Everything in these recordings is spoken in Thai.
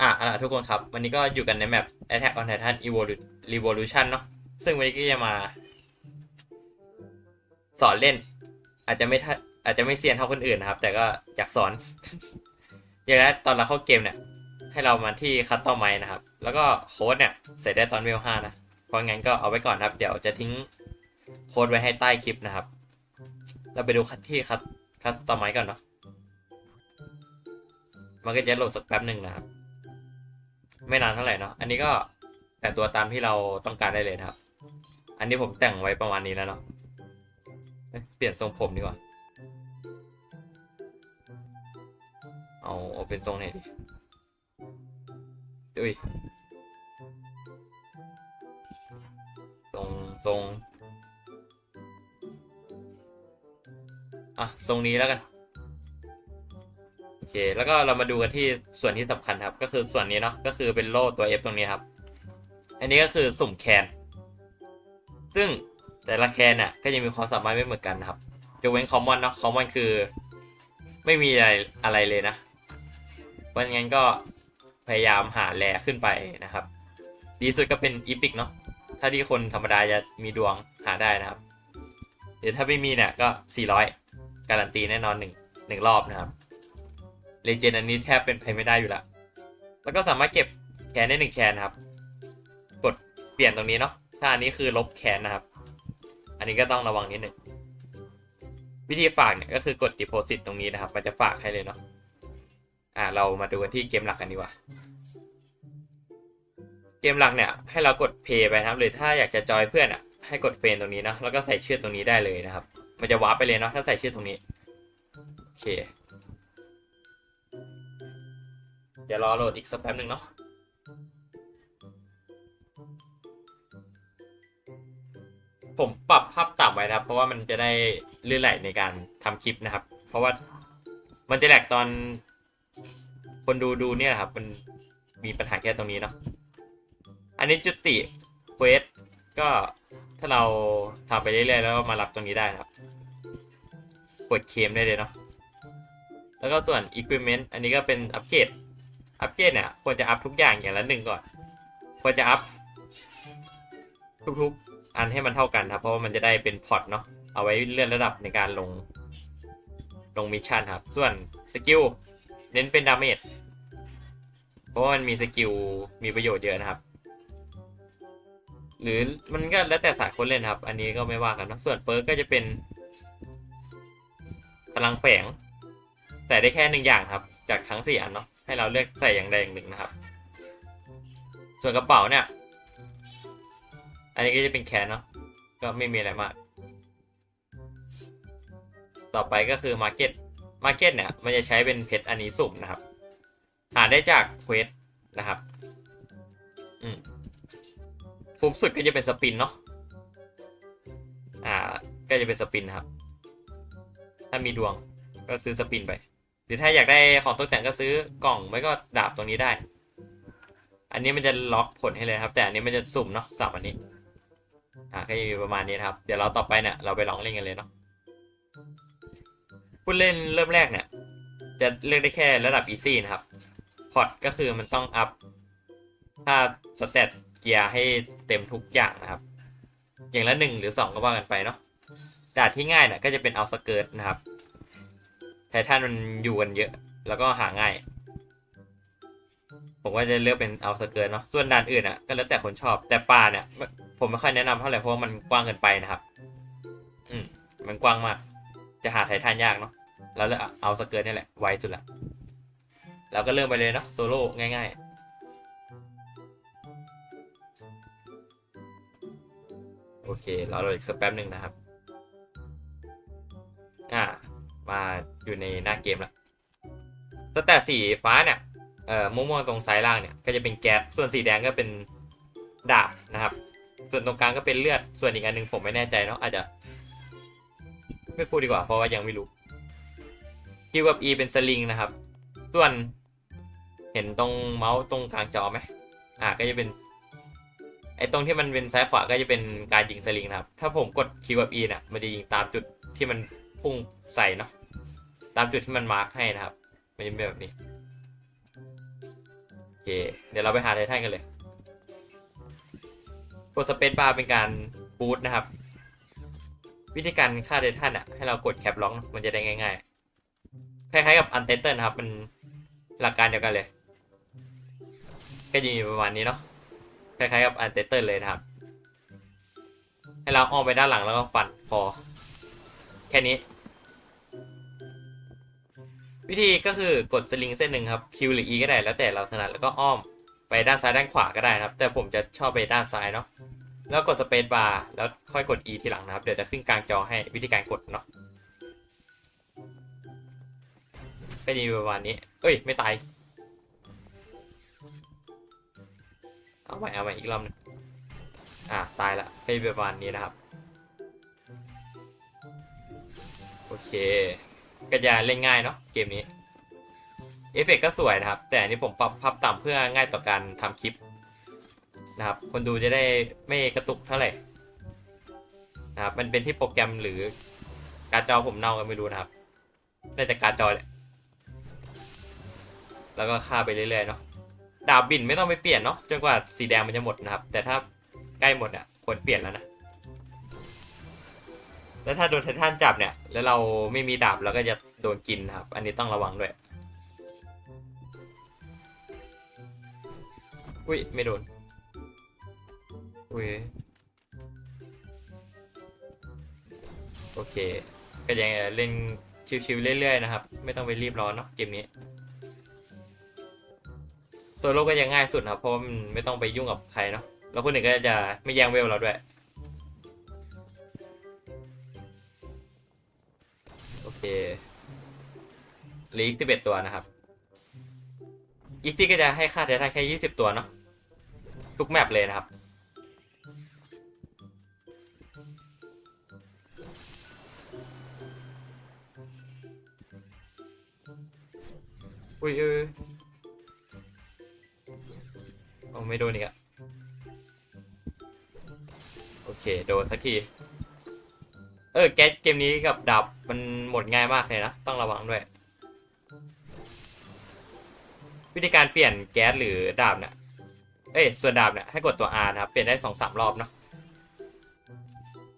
อะอะทุกคนครับ วันนี้ก็อยู่กันในแมป Attack on Titan Evolution เนาะซึ่งวันนี้ก็จะมา สอนเล่น อาจจะไม่ท่าอาจจะไม่เซียนเท่าคนอื่นนะครับ แต่ก็อยากสอน อย่างแรกตอนเราเข้าเกมเนี่ย ให้เรามาที่คัตตอมไมนะครับ แล้วก็โค้ดเนี่ยใส่ได้ตอนเวลห้านะ เพราะงั้นก็เอาไว้ก่อนครับ เดี๋ยวจะทิ้งโค้ดไว้ให้ใต้คลิปนะครับ เราไปดูคัตที่คัตคัตตอมไมก่อนเนาะมันก็จะโหลดสักแป๊บหนึ่งนะครับ ไม่นานเท่าไหร่เนาะอันนี้ก็แต่งตัวตามที่เราต้องการได้เลยนะครับ อันนี้ผมแต่งไว้ประมาณนี้แล้วเนาะเปลี่ยนทรงผมดีกว่า เอาเอาเป็นทรงไหนดีอุ้ยทรงทรงอะทรงนี้แล้วกัน อเคแล้วก็เรามาดูกันที่ส่วนที่สำคัญครับ ก็คือส่วนนี้เนาะก็คือเป็นโล่ตัว F ตรงนี้ครับ อันนี้ก็คือสุ่มแคน ซึ่งแต่ละแคนเนี่ยก็จะมีความสามารถไม่เหมือนกันนะครับยกเว้นคอมมอนเนาะคอมมอนคือ ไม่มีอะไรอะไรเลยนะเพราะงั้นก็พยายามหาแลขึ้นไปนะครับ ดีสุดก็เป็นอีพิกเนาะถ้าที่คนธรรมดาจะมีดวงหาได้นะครับเดี๋ยวถ้าไม่มีเนี่ยก็ 400 การันตีแน่นอนหนึ่งหนึ่งรอบนะครับ เลเจนด์อันนี้แทบเป็นไปไม่ได้อยู่แล้วแล้วก็สามารถเก็บแคนได้หนึ่งแคนนครับ กดเปลี่ยนตรงนี้เนาะถ้าอันนี้คือลบแคนนะครับ อันนี้ก็ต้องระวังนิดหนึ่งวิธีฝากเนี่ยก็คือกด deposit ตรงนี้นะครับ มันจะฝากให้เลยเนาะอ่าเรามาดูกันที่เกมหลักกันดีกว่า เกมหลักเนี่ย ให้เรากด pay ไปนะครับ หรือถ้าอยากจะจอยเพื่อนอะให้กดเฟรนตรงนี้เนาะแล้วก็ใส่ชื่อตรงนี้ได้เลยนะครับ มันจะวาร์ปไปเลยเนาะถ้าใส่ชื่อตรงนี้โอเค เดี๋ยวรอโหลดอีกสักแป๊บหนึ่งเนาะผมปรับภาพต่ำไว้นะครับ เพราะว่ามันจะได้ลื่นไหลในการทำคลิปนะครับ เพราะว่ามันจะแหลกตอน คนดูดูเนี่ยครับ มันมีปัญหาแค่ตรงนี้เนาะอันนี้จุติเควสก็ถ้าเราทำไปเรื่อยๆ แล้วมารับตรงนี้ได้นะครับ กดเคมได้เลยเนาะแล้วก็ส่วน Equipment อันนี้ก็เป็นอัปเกรด อัปเกรดเนี่ยควรจะอัพทุกอย่างอย่างละหนึ่งก่อน ควรจะอัพทุกๆ อันให้มันเท่ากันครับ เพราะว่ามันจะได้เป็นพอร์ตเนาะ เอาไว้เลื่อนระดับในการลง ลงมิชชั่นครับ ส่วนสกิลเน้นเป็นดาเมจ เพราะว่ามันมีสกิลมีประโยชน์เยอะนะครับ หรือมันก็แล้วแต่สายคนเล่นครับ อันนี้ก็ไม่ว่ากันนะส่วนเปิร์กก็จะเป็นพลังแฝงใส่ได้แค่หนึ่งอย่างครับ จากทั้งสี่อันเนาะ ให้เราเลือกใส่อย่างใดอย่างหนึ่งนะครับ ส่วนกระเป๋าเนี่ย อันนี้ก็จะเป็นแคนเนาะ ก็ไม่มีอะไรมาก ต่อไปก็คือ Market Market เนี่ย มันจะใช้เป็นเพชรอันนี้สุ่มนะครับ หาได้จากเควสนะครับ อืมคุ้มสุดก็จะเป็นสปินเนาะ อ่า ก็จะเป็นสปินนะครับ ถ้ามีดวงก็ซื้อสปินไป หรือถ้าอยากได้ของตกแต่งก็ซื้อกล่องไม่ก็ดาบตรงนี้ได้ อันนี้มันจะล็อกผลให้เลยครับ แต่อันนี้มันจะสุ่มเนาะสับอันนี้ อ่าก็จะมีประมาณนี้ครับ เดี๋ยวเราต่อไปเนี่ยเราไปลองเล่นกันเลยเนาะผู้เล่นเริ่มแรกเนี่ย จะเลือกได้แค่ระดับ easy นะครับ พอตก็คือมันต้องอัพถ้าสเตตเกียร์ให้เต็มทุกอย่างนะครับ อย่างละหนึ่งหรือสองก็ว่ากันไปเนาะด่านที่ง่ายเนี่ยก็จะเป็นเอาสเกิร์ตนะครับ ททันมันอยู่กันเยอะ แล้วก็หาง่าย ผมก็จะเลือกเป็นเอาสเกิร์ตเนาะส่วนด่านอื่นอะก็แล้วแต่คนชอบ แต่ปลาเนี่ย ผมไม่ค่อยแนะนำเท่าไหร่เพราะว่ามันกว้างเกินไปนะครับ อืมมันกว้างมาก จะหาไททันยากเนาะแล้วเอาสเกิร์ตนี่แหละไวสุดละเราก็เริ่มไปเลยเนาะโซโล่ง่าย ๆโอเค เรารออีกสักแป๊บหนึ่งนะครับ อ่า มาอยู่ในหน้าเกมแล้วตั้งแต่สีฟ้าเนี่ยเอ่อม่วงๆตรงซ้ายล่างเนี่ยก็จะเป็นแก๊สส่วนสีแดงก็เป็นดาบนะครับ ส่วนตรงกลางก็เป็นเลือดส่วนอีกอันหนึ่งผมไม่แน่ใจเนาะอาจจะ ไม่พูดดีกว่าเพราะว่ายังไม่รู้ Q กับ E เป็นสลิงนะครับ ส่วนเห็นตรงเมาส์ตรงกลางจอไหมอ่าก็จะเป็นไอ้ตรงที่มันเป็นซ้ายขวาก็จะเป็นการยิงสลิงนะครับ ถ้าผมกด Q กับ E เนี่ยมันจะยิงตามจุดที่มัน พุ่งใส่เนาะตามจุดที่มันมาร์กให้นะครับมันจะเป็นแบบนี้โอเคเดี๋ยวเราไปหาไททันกันเลยกดสเปซบาร์เป็นการบูตนะครับ วิธีการฆ่าไททันอะให้เรากดแคปล็อกมันจะได้ง่ายๆคล้ายๆกับอันเทเตอร์นะครับ มันหลักการเดียวกันเลยก็จะมีประมาณนี้เนาะคล้ายๆกับอันเทเตอร์เลยนะครับให้เราอ้อมไปด้านหลังแล้วก็ปัดพอแค่นี้ วิธีก็คือกดสลิงเส้นหนึ่งครับ Q หรือ E ก็ได้แล้วแต่เราถนัดแล้วก็อ้อมไปด้านซ้ายด้านขวาก็ได้นะครับ แต่ผมจะชอบไปด้านซ้ายเนาะแล้วกดสเปซบาร์แล้วค่อยกด E ทีหลังนะครับ เดี๋ยวจะขึ้นกลางจอให้วิธีการกดเนาะก็จะมีประมาณนี้ เอ้ย ไม่ตาย เอาใหม่เอาใหม่อีกรอบหนึงอ่าตายละเป็นประมาณนี้นะครับ โอเค ก็จะเล่นง่ายเนาะเกมนี้เอฟเฟกต์ก็สวยนะครับ แต่อันนี้ผมปรับพับต่ำเพื่อง่ายต่อการทำคลิปนะครับ คนดูจะได้ไม่กระตุกเท่าไหร่นะครับมันเป็นที่โปรแกรมหรือการ์ดจอผมเน่าก็ไม่รู้นะครับน่าจะการ์ดจอแหละแล้วก็ฆ่าไปเรื่อยๆเนาะดาบบินไม่ต้องไปเปลี่ยนเนาะจนกว่าสีแดงมันจะหมดนะครับ แต่ถ้าใกล้หมดอะควรเปลี่ยนแล้วนะ แล้วถ้าโดนไททันจับเนี่ย แล้วเราไม่มีดาบเราก็จะโดนกินครับ อันนี้ต้องระวังด้วย อุ้ยไม่โดน อุ้ยโอเค ก็ยังเล่นชิวๆเรื่อยๆนะครับ ไม่ต้องไปรีบร้อนเนาะเกมนี้โซโล่ก็ยังง่ายสุดนะครับเพราะมันไม่ต้องไปยุ่งกับใครเนาะแล้วคนอื่นก็จะไม่แย่งเวลเราด้วย เคหลืออีกสิบเอ็ดตัวนะครับอีซี่ก็จะให้ค่าไททันแค่ยี่สิบตัวเนาะทุกแมปเลยนะครับ อุ้ยเออโอ้ไม่โดนอีกอะโอเค โดนสักที เออ แก๊สเกมนี้กับดาบ มันหมดง่ายมากเลยนะ ต้องระวังด้วย วิธีการเปลี่ยนแก๊สหรือดาบเนี่ยเอ้ยส่วนดาบเนี่ยให้กดตัว R นะครับ เปลี่ยนได้สองสามรอบเนาะ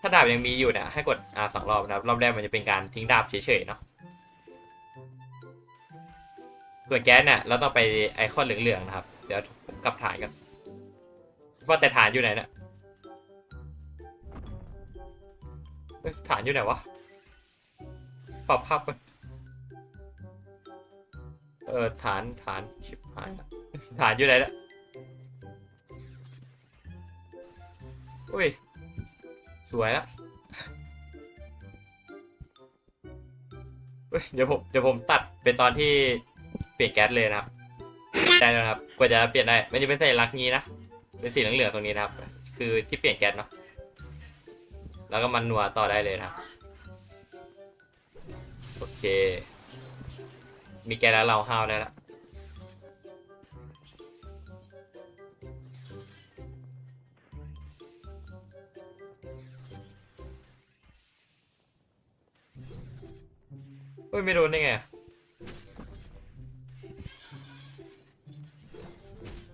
ถ้าดาบยังมีอยู่เนี่ยให้กด R สองรอบนะครับ รอบแรกมันจะเป็นการทิ้งดาบเฉยๆเนาะส่วนแก๊สเนี่ยเราต้องไปไอคอนเหลืองๆนะครับ เดี๋ยวผมกลับฐานกันว่าแต่ฐานอยู่ไหนเนี่ยเอ้ยฐานอยู่ไหนวะ ปรับภาพกันเออฐานฐานชิบหายละฐานอยู่ไหนเนี่ยอุ้ย สวยละเฮ้ยเดี๋ยวผมเดี๋ยวผมตัดเป็นตอนที่เปลี่ยนแก๊สเลยนะครับได้แล้วนะครับกว่าจะเปลี่ยนได้ มันจะเป็นสัญลักษณ์นี้นะเป็นสีเหลืองๆตรงนี้นะครับ คือที่เปลี่ยนแก๊สเนาะแล้วก็มันนัวต่อได้เลยนะครับโอ เค มีแกแล้วเราห้าวได้แล้วเฮ้ย ไม่โดนได้ไงอะ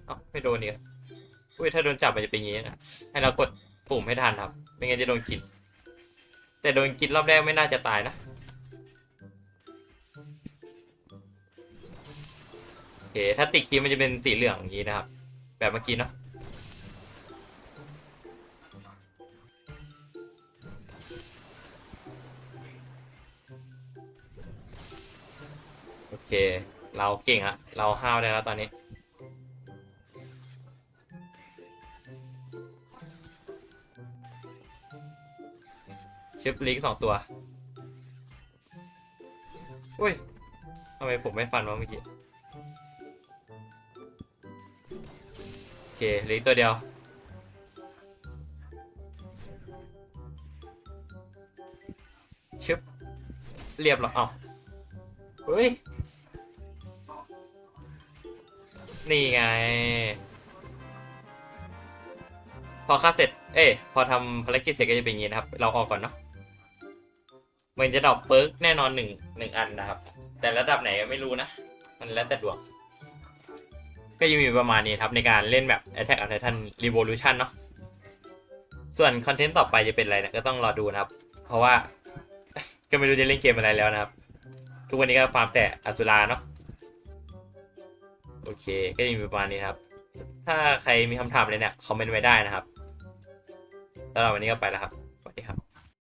เอ้าไม่โดนอีกอะอุ้ยถ้าโดนจับมันจะเป็นอย่างนี้นะ ให้เรากดปุ่มให้ทันครับ ไม่งั้นจะโดนกิน แต่โดนกินรอบแรกไม่น่าจะตายนะ ถ้าติดคีมันจะเป็นสีเหลืองอย่างนี้นะครับ แบบเมื่อกี้เนาะโอเค เราเก่งอะเราห้าวได้แล้วตอนนี้ ชิปลิงสองตัว อุ้ยทำไมผมไม่ฟันวะเมื่อกี้ เคเหลิงตัวเดียว ชึบ เรียบหรอเอ้าเฮ้ย นี่ไง พอค่าเสร็จ เอ้ยพอทำภารกิจเสร็จก็จะเป็นอย่างนี้นะครับ เราออกก่อนเนาะมันจะดรอปเปิร์กแน่นอนหนึ่งหนึ่งอันนะครับ แต่ระดับไหนไม่รู้นะ มันแล้วแต่ดวง ก็ยังมีประมาณนี้ครับในการเล่นแบบ Attack on Titan Revolution เนาะส่วนคอนเทนต์ต่อไปจะเป็นอะไรนี่ยก็ต้องรอดูนะครับ เพราะว่า ก็ไม่รู้จะเล่นเกมอะไรแล้วนะครับ ทุกวันนี้ก็ฟาร์มแต่อสุราเนาะโอเค ก็ยังมีประมาณนี้ครับ ถ้าใครมีคำถามอะไรเนี่ยคอมเมนต์ไว้ได้นะครับสำหรับวันนี้ก็ไปแล้วครับสวัสดีครับ